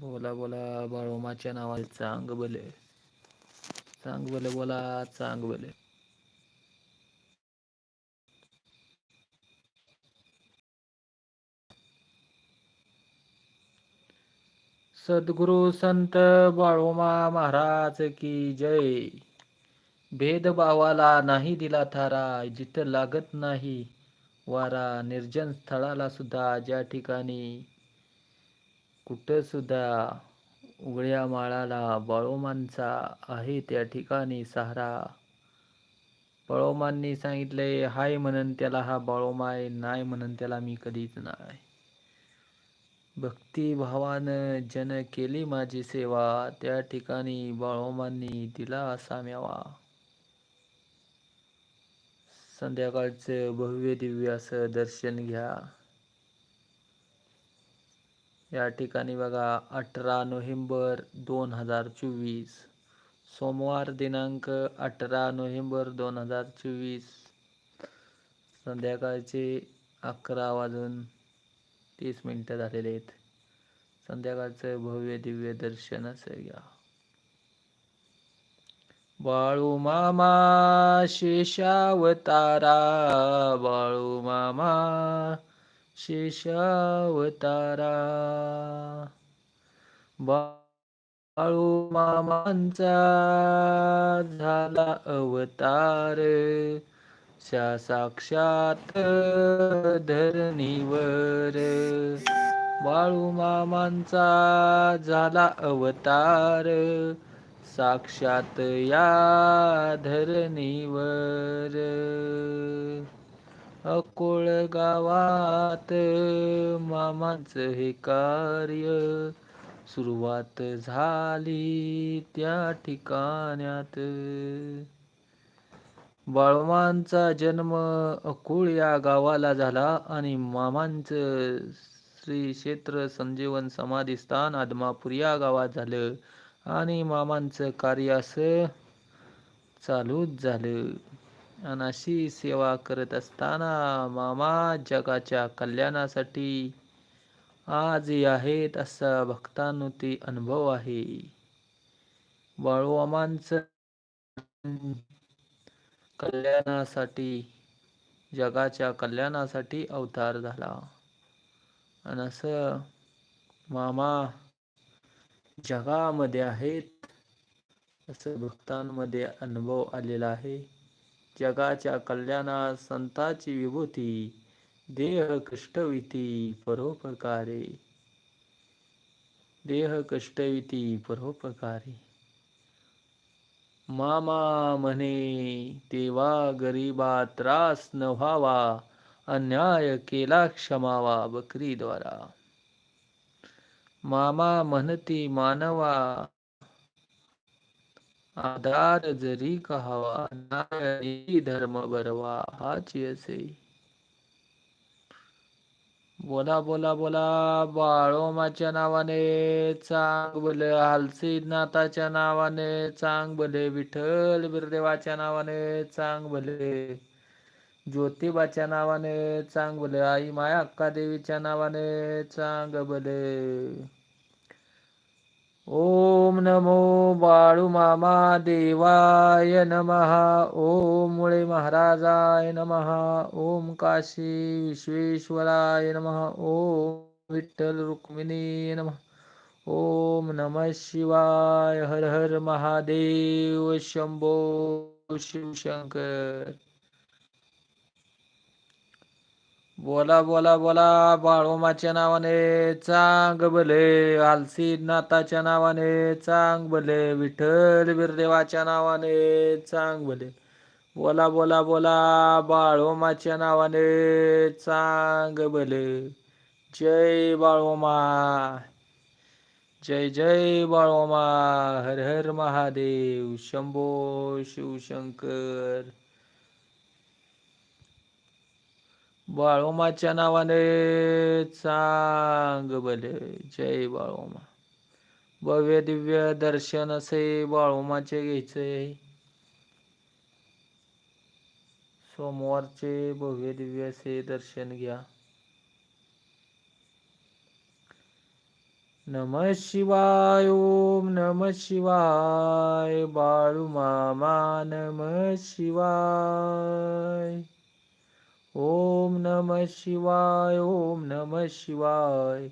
बोला बोला बाळोमाच्या नावाने चांग बले चांग बले बोला चांग बले सद्गुरु संत बाळोमा महाराज की जय. भेदभावाला नाही दिला थारा जिथं लागत नाही वारा निर्जन स्थळाला सुद्धा ज्या ठिकाणी कुठं सुद्धा उघड्या माळाला बाळोमांचा आहे त्या ठिकाणी सहारा बाळोमांनी सांगितले हाय म्हणन त्याला हा बाळोमाय नाही म्हणन त्याला मी कधीच नाही. भक्तिभावानं जन केली माझी सेवा त्या ठिकाणी बाळोमांनी दिला असा मेवा. संध्याकाळचं भव्य दिव्य असं दर्शन घ्या. या ठिकाणी बघा अठरा नोव्हेंबर दोन हजार चोवीस सोमवार दिनांक अठरा नोव्हेंबर दोन हजार चोवीस संध्याकाळचे अकरा वाजून तीस मिनटं झालेले आहेत. संध्याकाळचं भव्य दिव्य दर्शन असं घ्या. बाळू मामा शेषावतारा बाळू मामा शेषावतारा. बाळू मामांचा झाला अवतार. शा साक्षात धरणीवर. बाळू मामांचा झाला अवतार. साक्षात या धरणीवर. अकोळ गावात मामाचं हे कार्य सुरुवात झाली त्या ठिकाण्यात. बाळवांचा जन्म अकोळ या गावाला झाला आणि मामांचं श्री क्षेत्र संजीवन समाधीस्थान आदमापूर या गावात झालं आणि मामांचं कार्य असं चालूच झालं. आणि अशी सेवा करत असताना मामा जगाच्या कल्याणासाठी आज आहेत असा भक्तानुती अनुभव आहे. बाळूमामांचं कल्याणासाठी जगाच्या कल्याणासाठी अवतार झाला. आणि असं मामा जगामध्ये आहेत असं भक्तांमध्ये अनुभव आलेला आहे. जगाच्या कल्याणात संताची विभूती देह कष्टविती परोपकारे. देह कष्टविती परोपकारे. मामा म्हणे तेव्हा गरीबा त्रास न व्हावा अन्याय केला क्षमावा बकरीद्वारा. मामा म्हणती मानवा आधार जरी कहावा नाय धर्म बरवा हाची असे. बोला बोला बोला बाळोमाच्या नावाने चांग बोले हालसी नाथाच्या नावाने चांग भले विठ्ठल बिरदेवाच्या नावाने चांग भले ज्योतिबाच्या नावाने चांग भले आई माया अक्का देवीच्या नावाने चांग भले. ओम नमो बाळू मामा देवाय नमः. ओम मुळे महाराजाय नमः. ओम काशी विश्वेश्वराय नमहा ओम विठ्ठल रुक्मिणी नमः. ओम नमः शिवाय. हर हर महादेव. शंभो शिवशंकर बोला बोला बोला बाळोमाच्या नावाने चांग भले आलसी नाथाच्या नावाने चांग भले विठ्ठल बिरदेवाच्या नावाने चांग भले. बोला बोला बोला बाळोमाच्या नावाने चांग भले. जय बाळोमा जय जय बाळोमा हर हर महादेव शंभो शिवशंकर. बाळोमाच्या नावाने चांग बले जय बाळोमा. भव्य दिव्य दर्शन असे बाळोमाचे घ्यायचे. सोमवारचे भव्य दिव्य असे दर्शन घ्या. नम शिवाय ओम नम शिवाय. बाळू मामा नम शिवाय. ओम नम शिवाय ओम नम शिवाय।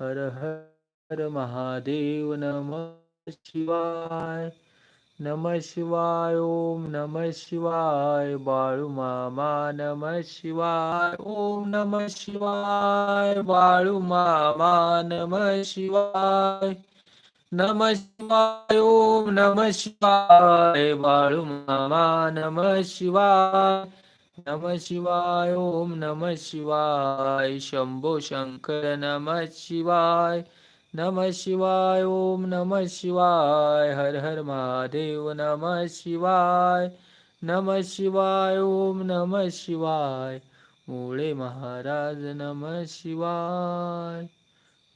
हर हर महादेव नम शिवाय। नम शिवाय ओम नम शिवाय। बाळू मामा नम शिवाय ओम नम शिवाय। बाळू मामा नम शिवाय। नम शिवाय ओम नम शिवाय। बाळू मामा नम शिवाय। नम शिवाय ओम नम शिवाय शंभो शंकर नम शिवाय नम शिवाय ओम नम शिवाय हर हर महादेव नम शिवाय नम शिवाय ओम नम शिवाय मुळे महाराज नम शिवाय.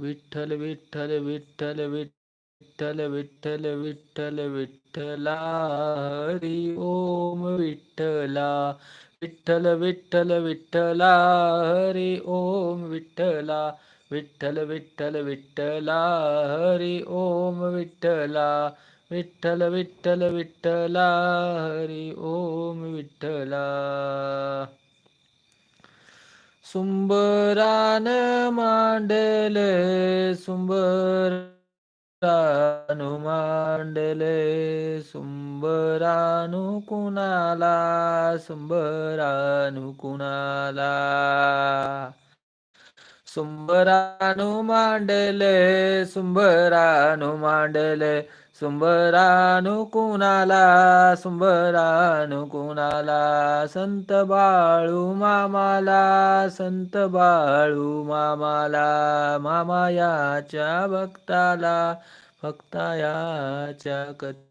विठ्ठल विठ्ठल विठ्ठल विठ्ठल विठ्ठल विठ्ठल विठ्ठला हरी ओम विठ्ठला विठ्ठल विठ्ठल विठ्ठला हरी ओम विठ्ठला. विठ्ठल विठ्ठल विठ्ठला हरी ओम विठ्ठला. विठ्ठल विठ्ठल विठ्ठला हरी ओम विठ्ठला. सुंबरान मांडले सुंबरानु मांडले सुंबरानु कुणाला सुंबरानु कुणाला सुंबरानु मांडले सुंबरानु मांडले सुंबरानु कुणाला सुंबरानु कुणाला संत बाळू मामाला संत बाळू मामाला मामायाच्या भक्ताला भक्तायाच्या कथ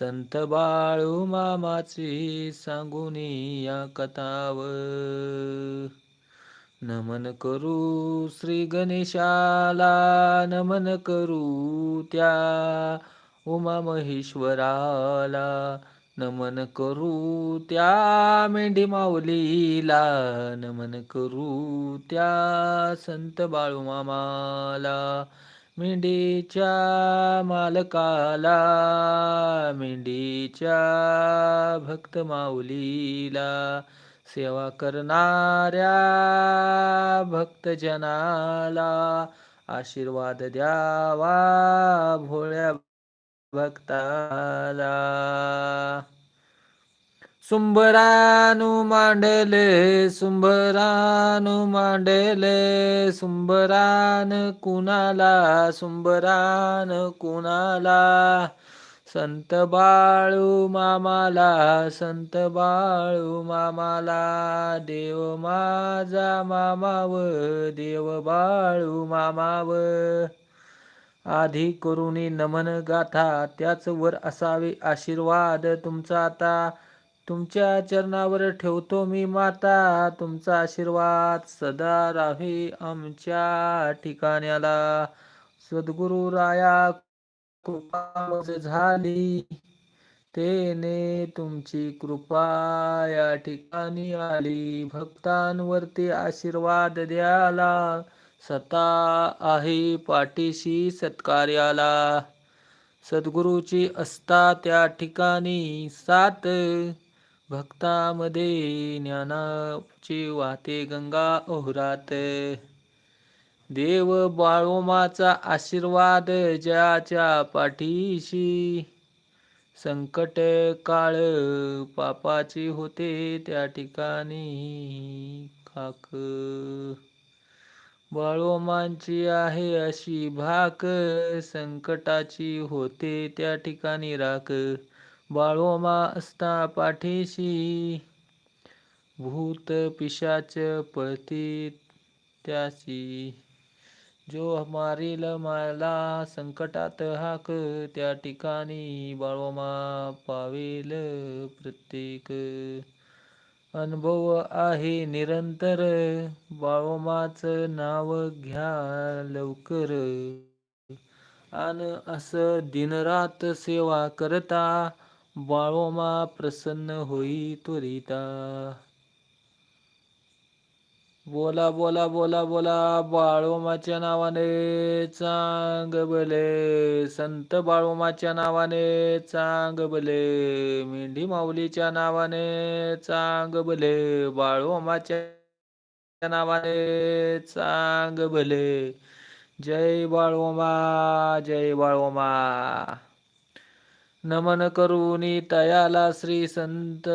संत बाळू मामाची सांगून या कथाव. नमन करू श्री गणेशाला नमन करू त्या उमा महेश्वराला नमन करू त्या मेंढी माऊलीला नमन करू त्या संत बाळू मामाला. मेंढीच्या मालकाला मेंढीच्या भक्त माऊलीला सेवा करणाऱ्या भक्तजनाला आशीर्वाद द्यावा भोळ्या भक्ताला. सुंबरानु मांडले सुंबरानु मांडले सुंबरान कुणाला सुंबरान कुणाला? संत बाळू मामाला संत बाळू मामाला देव माझा मामाव देव बाळू मामाव. आधी करुणी नमन गाथा त्याच वर असावे आशीर्वाद तुमचा आता. तुमच्या चरणावर ठेवतो मी माता तुमचा आशीर्वाद सदा राही आमच्या ठिकाण्याला सद्गुरु राया कृपा झाली. तेने तुमची कृपा या ठिकाणी आली. भक्तांवरती आशीर्वाद द्याला सता आहे पाठीशी सत्कार्याला सद्गुरूची असता त्या ठिकाणी सात. भक्तामध्ये ज्ञानाची वाहते गंगा ओहरात. देव बाळोमाचा आशीर्वाद ज्याच्या पाठीशी संकट काळ पापाची होते त्या ठिकाणी खाक. बाळोमांची आहे अशी भाक संकटाची होते त्या ठिकाणी राख. बाळोमा असता पाठीशी. भूत पिशाच पळती त्याची जो मारील मला संकटात हाक त्या ठिकाणी बाळोमा पावेल प्रत्येक. अनुभव आहे निरंतर बाळोमाच नाव घ्या लवकर. आन असं दिनरात सेवा करता बाळोमा प्रसन्न होई त्वरिता. बोला बोला बोला बोला बाळोमाच्या नावाने चांग बले. संत बाळोमाच्या नावाने चांग बले. मेंढी माऊलीच्या नावाने चांग बले. बाळोमाच्या नावाने चांग भले जय बाळोमा जय बाळोमा. नमन करुनी तयाला श्री संत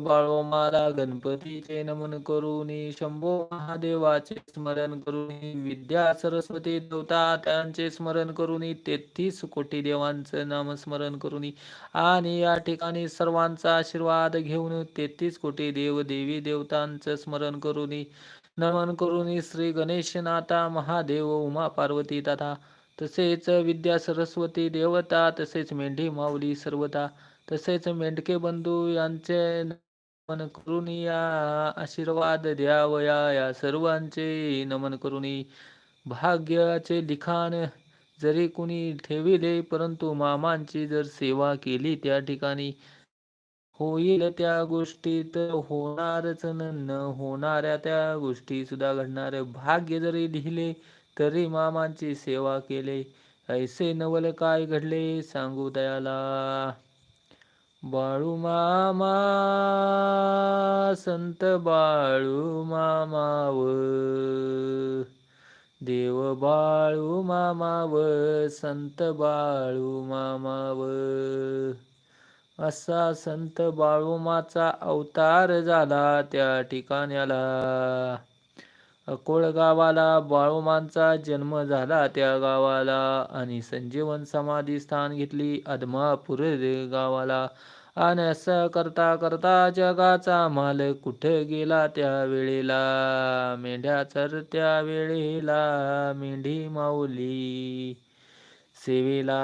बाळोमाला गणपतीचे नमन करुनी शंभो महादेवाचे स्मरण करुनी विद्या सरस्वती देवता त्यांचे स्मरण करुनी तेहतीस कोटी देवांचं नामस्मरण करुनी. आणि या ठिकाणी सर्वांचा आशीर्वाद घेऊन तेहतीस कोटी देव देवी देवतांचं स्मरण करुनी. नमन करुनी श्री गणेशनाथा महादेव उमा पार्वती तथा तसेच विद्या सरस्वती देवता तसेच मेंढी माऊली सर्वता तसेच मेंढके बंधू यांचे नमन करून या आशीर्वाद द्यावया या सर्वांचे नमन करून भाग्याचे लिखाण जरी कुणी ठेविले परंतु मामांची जर सेवा केली त्या ठिकाणी होईल त्या गोष्टीत होणारच न होणाऱ्या त्या गोष्टी सुद्धा घडणार भाग्य जरी लिहिले तरी मामांची सेवा केले. ऐसे नवल काय घडले सांगू दयाला. बाळू मामा संत बाळू मामाव देव बाळू मामाव संत बाळू मामाव असा संत बाळूमाचा अवतार झाला त्या ठिकाण्याला. अकोळ गावाला जन्म झाला. त्या गावाला आणि संजीवन समाधी स्थान घेतली. अदमापूर गावाला. आणि असं करता करता जगाचा माल कुठे गेला? त्या वेळेला मेंढ्या चरत्या वेळेला मेंढी माऊली सेवेला.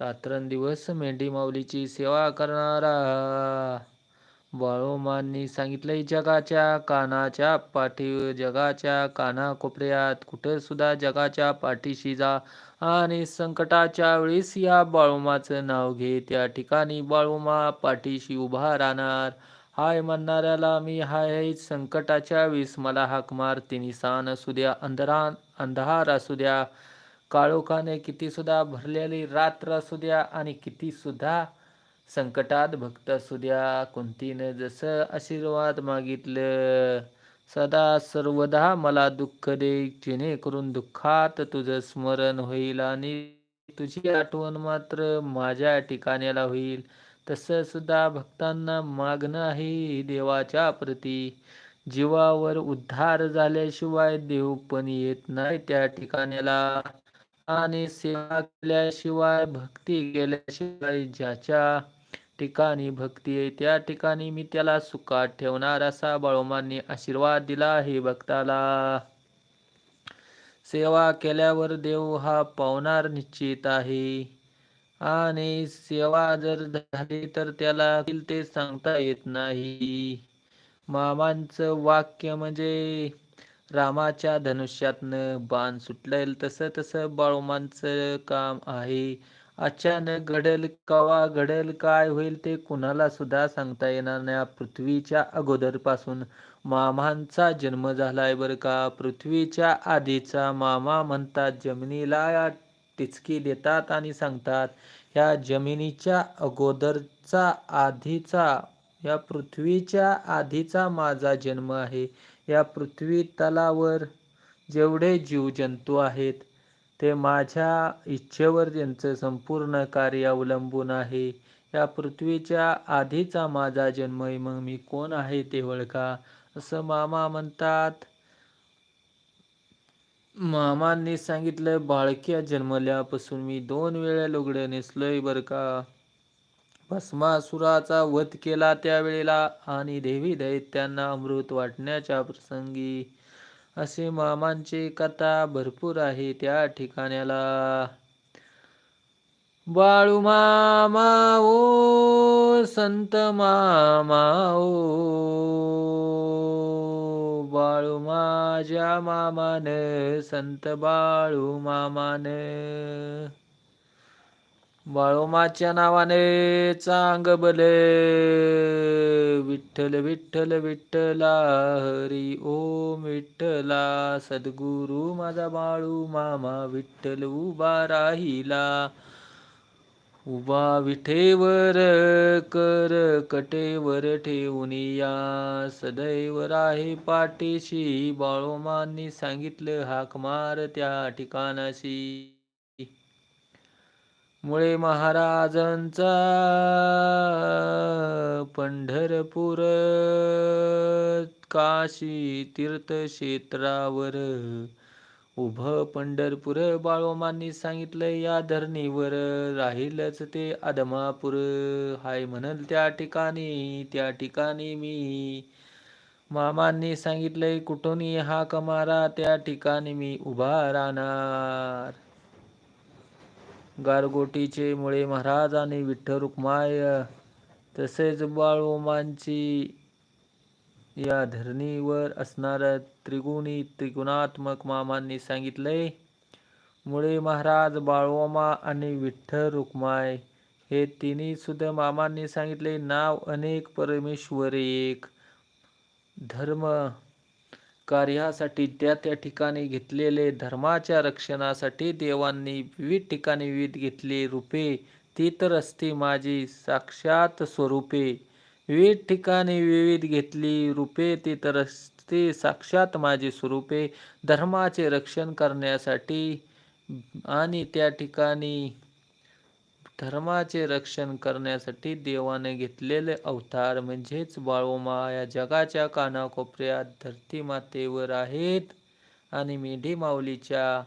रात्रंदिवस मेंढी माऊलीची सेवा करणारा बाळोमांनी सांगितलंय जगाच्या कानाच्या पाठी जगाच्या कानाकोपऱ्यात कुठे सुद्धा जगाच्या पाठीशी जा आणि संकटाच्या वेळेस या बाळोमाचं नाव घे. त्या ठिकाणी बाळोमा पाठीशी उभा राहणार. हाय म्हणणाऱ्याला मी हाय संकटाच्या वेळेस मला हाक मार. तिने सान असू द्या अंधारा अंधार असू द्या. काळोखाने किती सुद्धा भरलेली रात्र असू द्या आणि किती सुद्धा संकटात भक्त असू द्या कुंतीनं जसं आशीर्वाद मागितलं सदा सर्वदा मला दुःख दे जेणेकरून दुःखात तुझं स्मरण होईल आणि तुझी आठवण मात्र माझ्या ठिकाण्याला होईल. तसं सुद्धा भक्तांना मागणं आहे देवाच्या प्रती. जीवावर उद्धार झाल्याशिवाय देव पण येत नाही त्या ठिकाण्याला. आणि सेवा केल्याशिवाय भक्ती केल्याशिवाय ज्याच्या ठिकाणी भक्ती आहे. त्या ठिकाणी मी त्याला सुखात ठेवणार असा बाळोमांनी आशीर्वाद दिला आहे भक्ताला. सेवा केल्यावर देव हा पावणार निश्चित आहे. आणि सेवा जर झाली तर त्याला ते सांगता येत नाही. मामांचं वाक्य म्हणजे रामाच्या धनुष्यातनं बाण सुटलेल. तसं तसं बाळोमांचं काम आहे. अचानक घडेल कवा घडेल काय होईल ते कुणाला सुद्धा सांगता येणार नाही. पृथ्वीच्या अगोदरपासून मामांचा जन्म झालाय बरं का. पृथ्वीच्या आधीचा मामा म्हणतात जमिनीला टिचकी देतात आणि सांगतात ह्या जमिनीच्या अगोदरचा आधीचा या पृथ्वीच्या आधीचा माझा जन्म आहे. या पृथ्वी तलावर जेवढे जीवजंतू आहेत ते माझ्या इच्छेवर त्यांचं संपूर्ण कार्य अवलंबून आहे. या पृथ्वीच्या आधीचा माझा जन्म मग मी कोण आहे ते ओळखा. असं मामा म्हणतात. मामांनी सांगितलं बाळक्या जन्मल्यापासून मी दोन वेळा लुगडं नेसलोय बरं का. भस्मासुराचा वध केला त्यावेळेला आणि देवी दैत्यांना अमृत वाटण्याच्या प्रसंगी असे मामांची कथा भरपूर आहे त्या ठिकाण्याला. बाळू मामा ओ संत मामा ओ. बाळू माझ्या मामान संत बाळू मामान. बाळोमाच्या नावाने चांग बले. विठ्ठल विठ्ठल विठ्ठला हरी. ओम विठ्ठला सद्गुरु माझा बाळू मामा. विठ्ठल उभा राहिला. उभा विठेवर कर कटेवर ठेवून या. सदैव राहे पाठीशी. बाळोमांनी सांगितलं हाक मार त्या ठिकाणाशी. मुळे महाराजांचा पंढरपूर काशी तीर्थक्षेत्रावर. उभ पंढरपूर बाळोमांनी सांगितलं या धरणीवर. राहीलच ते आदमापूर. हाय म्हणल त्या ठिकाणी त्या ठिकाणी मी. मामांनी सांगितलंय कुठून हा कमारा त्या ठिकाणी मी उभा राहणार. गारगोटीचे मुळे महाराज आणि विठ्ठल रुक्माय तसेच बाळोमांची या धरणीवर असणारं त्रिगुणी त्रिगुणात्मक मामांनी सांगितलंय मुळे महाराज बाळोमा आणि विठ्ठल रुक्माय हे तिन्ही सुद्धा मामांनी सांगितले. नाव अनेक परमेश्वर एक. धर्म कार्यासाठी त्या त्या ठिकाणी घेतलेले धर्माच्या रक्षणासाठी देवांनी विविध ठिकाणी विविध घेतले रूपे. ती तर असते माझी साक्षात स्वरूपे. विविध ठिकाणी विविध घेतली रूपे ती तर असते साक्षात माझी स्वरूपे. धर्माचे रक्षण करण्यासाठी आणि त्या ठिकाणी धर्माचे रक्षण करण्यासाठी देवाने घेतलेले अवतार म्हणजेच बाळोमा या जगाच्या कानाकोपऱ्यात धरती मातेवर आहेत आणि मेढी माऊलीच्या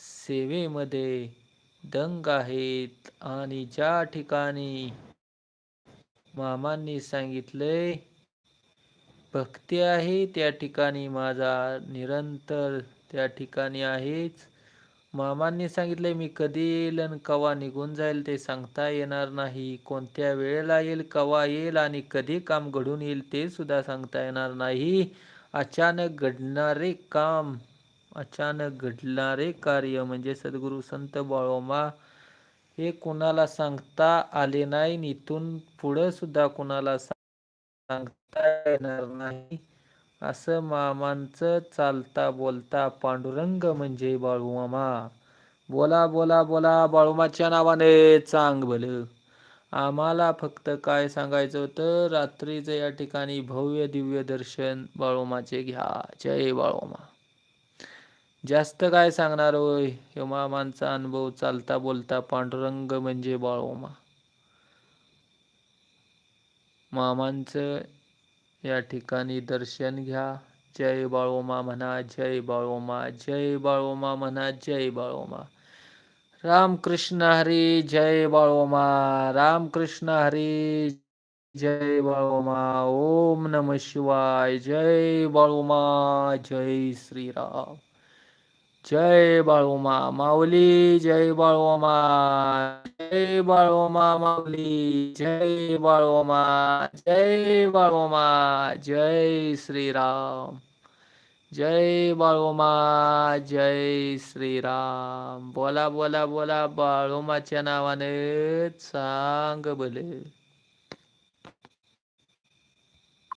सेवेमध्ये दंग आहेत. आणि ज्या ठिकाणी मामांनी सांगितलंय भक्ती आहे त्या ठिकाणी माझा निरंतर त्या ठिकाणी आहेच. मामांनी सांगितले मी कधी येईल आणि कवा निघून जाईल ते सांगता येणार नाही. कोणत्या वेळेला येईल कवा येईल आणि कधी काम घडून येईल ते सुद्धा सांगता येणार नाही. अचानक घडणारे काम अचानक घडणारे कार्य म्हणजे सद्गुरू संत बाळोमा हे कोणाला सांगता आले नाही इथून पुढं सुद्धा कोणाला सांगता येणार नाही. असं मामांचं चालता बोलता पांडुरंग म्हणजे बाळूमामा बोला बोला बोला बाळूमाच्या नावाने चांग भल. आम्हाला फक्त काय सांगायचं होतं? रात्रीचं या ठिकाणी भव्य दिव्य दर्शन बाळोमाचे घ्या. जय बाळोमा जास्त काय सांगणार होय? हे मामांचा अनुभव चालता बोलता पांडुरंग म्हणजे बाळोमा मामांचं या ठिकाणी दर्शन घ्या. जय बाळोमा म्हणा जय बाळोमा जय बाळोमा म्हणा जय बाळोमा. रामकृष्ण हरी जय बाळोमा. रामकृष्ण हरी जय बाळोमा. ओम नम शिवाय. जय बाळोमा. जय श्रीराम. जय बाळोमा माऊली जय बाळोमा जय बाळोमा माऊली जय बाळोमा जय बाळोमा जय श्रीराम जय बाळोमा जय श्रीराम बोला बोला बोला बाळोमाच्या नावाने सांग बोले